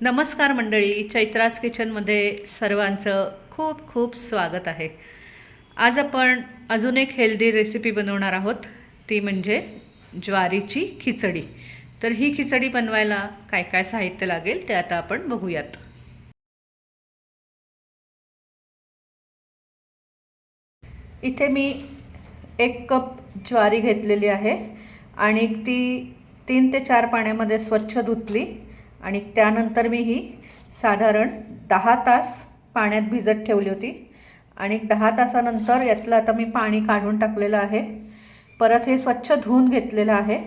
नमस्कार मंडळी चैत्राज किचनमध्ये सर्वांचं खूप खूप स्वागत आहे. आज आपण अजून एक हेल्दी रेसिपी बनवणार आहोत. ती म्हणजे ज्वारीची खिचडी. तर ही खिचडी बनवायला काय काय साहित्य लागेल ते आता आपण बघूयात. इथे मी एक कप ज्वारी घेतलेली आहे आणि ती तीन ते चार पाण्यामध्ये स्वच्छ धुतली. आणि त्यानंतर मी ही साधारण दहा तास पाण्यात भिजत ठेवली होती. आणि दहा तासानंतर यातलं आता मी पाणी काढून टाकलेलं आहे. परत हे स्वच्छ धुवून घेतलेलं आहे.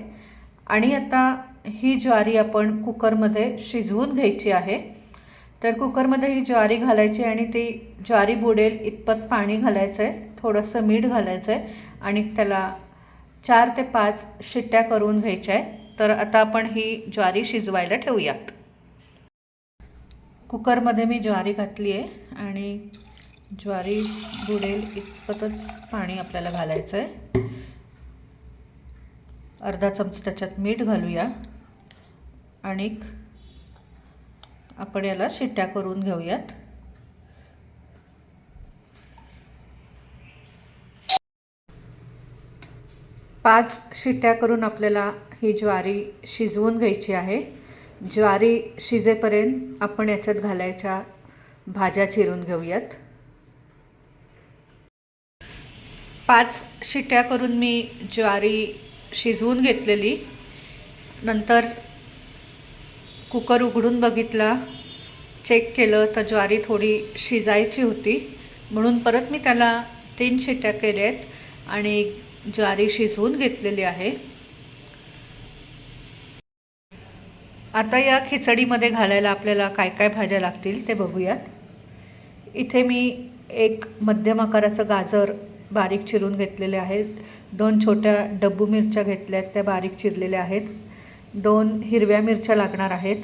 आणि आता ही ज्वारी आपण कुकरमध्ये शिजवून घ्यायची आहे. तर कुकरमध्ये ही ज्वारी घालायची आणि ती ज्वारी बुडेल इतपत पाणी घालायचं आहे. थोडंसं मीठ घालायचं आहे. आणि त्याला चार ते पाच शिट्ट्या करून घ्यायच्या आहे. तर आता आपण ही ज्वारी शिजवायला ठेवूयात. कुकरमध्ये मी ज्वारी घातली आहे आणि ज्वारी बुडेल इतपतच पाणी आपल्याला घालायचं आहे अर्धा चमचा त्याच्यात मीठ घालूया. आणि आपण याला शिट्ट्या करून घेऊयात. पाच शिट्ट्या करून आपल्याला ही ज्वारी शिजवून घ्यायची आहे. ज्वारी शिजेपर्यंत आपण याच्यात घालायच्या भाज्या चिरून घेऊयात. पाच शिट्ट्या करून मी ज्वारी शिजवून घेतलेली. नंतर कुकर उघडून बघितला चेक केलं तर ज्वारी थोडी शिजायची होती. म्हणून परत मी त्याला तीन शिट्ट्या केल्या आहेत आणि ज्वारी शिजवून घेतलेली आहे. आता या खिचडीमध्ये घालायला आपल्याला काय काय भाज्या लागतील ते बघूयात. इथे मी एक मध्यम आकाराचं गाजर बारीक चिरून घेतलेले आहेत. दोन छोट्या डब्बू मिरच्या घेतल्या आहेत त्या बारीक चिरलेल्या आहेत. दोन हिरव्या मिरच्या लागणार आहेत.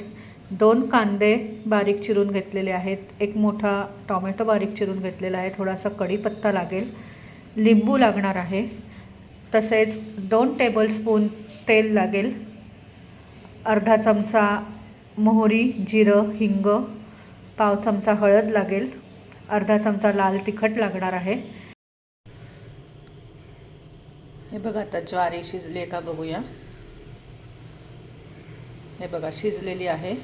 दोन कांदे बारीक चिरून घेतलेले आहेत. एक मोठा टॉमॅटो बारीक चिरून घेतलेला आहे. थोडासा कढीपत्ता लागेल. लिंबू लागणार आहे. तसेच दोन टेबलस्पून तेल लागेल. अर्धा चमचा मोहरी जिरं हिंग पाव चमचा हळद लागेल. अर्धा चमचा लाल तिखट लागणार आहे. हे बघा आता ज्वारी शिजली आहे का बघूया. हे बघा शिजलेली आहे.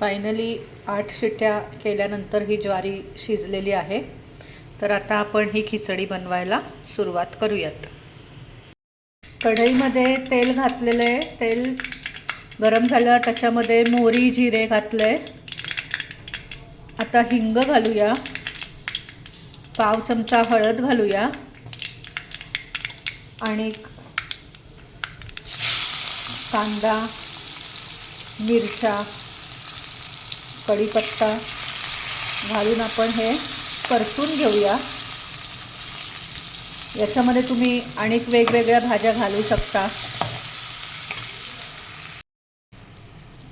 फायनली आठ शिट्ट्या केल्यानंतर ही ज्वारी शिजलेली आहे. तर आता आपण ही खिचडी बनवायला सुरुवात करूयात. कढईमध्ये तेल घातलेलं आहे. तेल गरम झाल्यावर त्याच्यामध्ये मोहरी जिरे घातले. आता हिंग घालूया. पाव चमचा हळद घालूया. आणि कांदा मिरच्या कढीपत्ता घालून आपण हे परतून घेऊया. याच्यामध्ये तुम्ही अनेक वेगवेगळ्या भाज्या घालू शकता.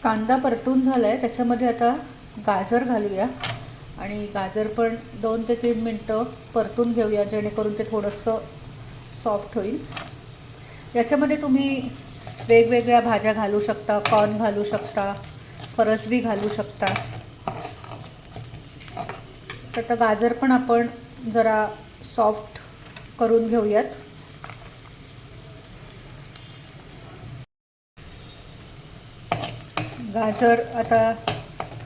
कांदा परतून झाला आहे त्याच्यामध्ये आता गाजर घालूया. आणि गाजर पण दोन ते तीन मिनटं परतून घेऊया जेणेकरून ते थोडंसं सॉफ्ट होईल. याच्यामध्ये तुम्ही वेगवेगळ्या भाज्या घालू शकता कॉर्न घालू शकता फरसबी घालू शकता. तर आता गाजर पण आपण जरा सॉफ्ट करून घेऊयात. गाजर आता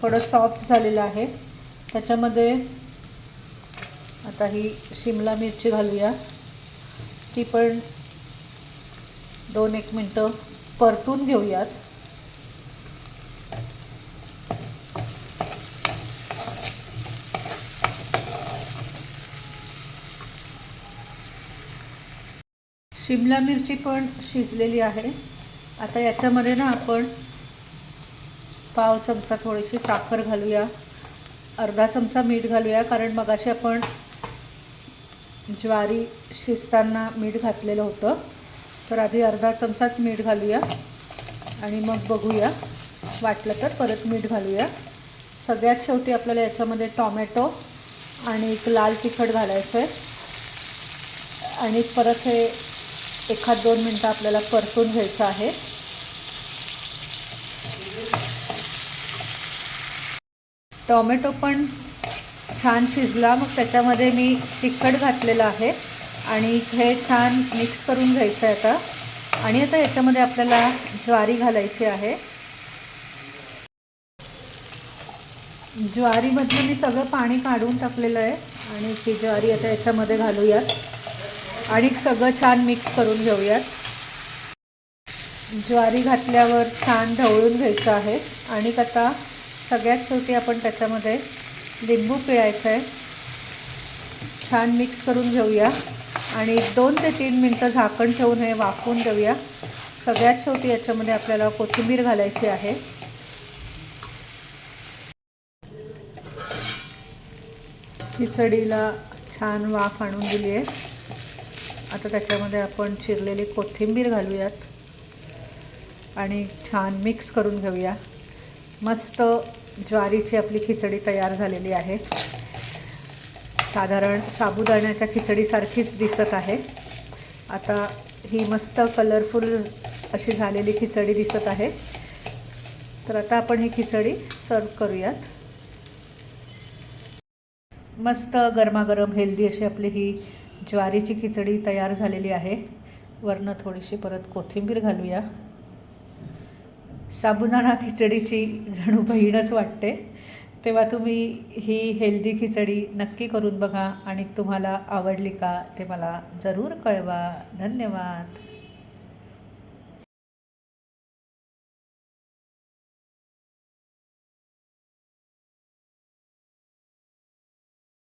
थोडं सॉफ्ट झालेलं आहे. त्याच्यामध्ये आता ही शिमला मिरची घालूया. ती पण दोन एक मिनटं परतून घेऊयात. शिमला मिरची पण शिजलेली आहे. आता याच्यामध्ये ना आपण पाव चमचा थोडीशी साखर घालूया. अर्धा चमचा मीठ घालूया कारण मगाशी आपण ज्वारी शिजताना मीठ घातलेलं होतं. तर आधी अर्धा चमचाच मीठ घालूया. आणि मग बघूया. वाटलं तर परत मीठ घालूया. सगळ्यात शेवटी आपल्याला याच्यामध्ये टॉमॅटो आणि एक लाल तिखट घालायचं आहे आणि परत हे एखाद दोन मिनटं आपल्याला परतून घ्यायचं आहे. टॉमॅटो पण छान शिजला. मग त्याच्यामध्ये मी तिखट घातलेलं आहे आणि हे छान मिक्स करून घ्यायचं आहे आता. आणि आता याच्यामध्ये आपल्याला ज्वारी घालायची आहे. ज्वारीमधलं मी सगळं पाणी काढून टाकलेलं आहे. आणि ती ज्वारी आता याच्यामध्ये घालूयात. आणि सगळं छान मिक्स करून घेऊयात. ज्वारी घातल्यावर छान ढवळून घ्यायचं आहे. आणि आता सगळ्यात शेवटी आपण त्याच्यामध्ये लिंबू पिळायचं आहे. छान मिक्स करून घेऊया. आणि दोन ते तीन मिनटं झाकण ठेवून हे वाफवून देऊया. सगळ्यात शेवटी याच्यामध्ये आपल्याला कोथिंबीर घालायची आहे. खिचडीला छान वाफ आणून दिली आहे. आता त्याच्यामध्ये आपण चिरलेली कोथिंबीर घालूयात. आणि छान मिक्स करून घेऊया. मस्त ज्वारीची आपली खिचडी तयार झालेली आहे. साधारण साबुदाण्याच्या खिचडीसारखीच दिसत आहे. आता ही मस्त कलरफुल अशी झालेली खिचडी दिसत आहे. तर आता आपण ही खिचडी सर्व करूयात. मस्त गरमागरम हेल्दी अशी आपली ही ज्वारीची खिचडी तयार झालेली आहे. वरनं थोडीशी परत कोथिंबीर घालूया. साबुदाणा खिचडीची जणू बहीणच वाटते. तेव्हा तुम्ही ही हेल्दी खिचडी नक्की करून बघा आणि तुम्हाला आवडली का ते मला जरूर कळवा. धन्यवाद.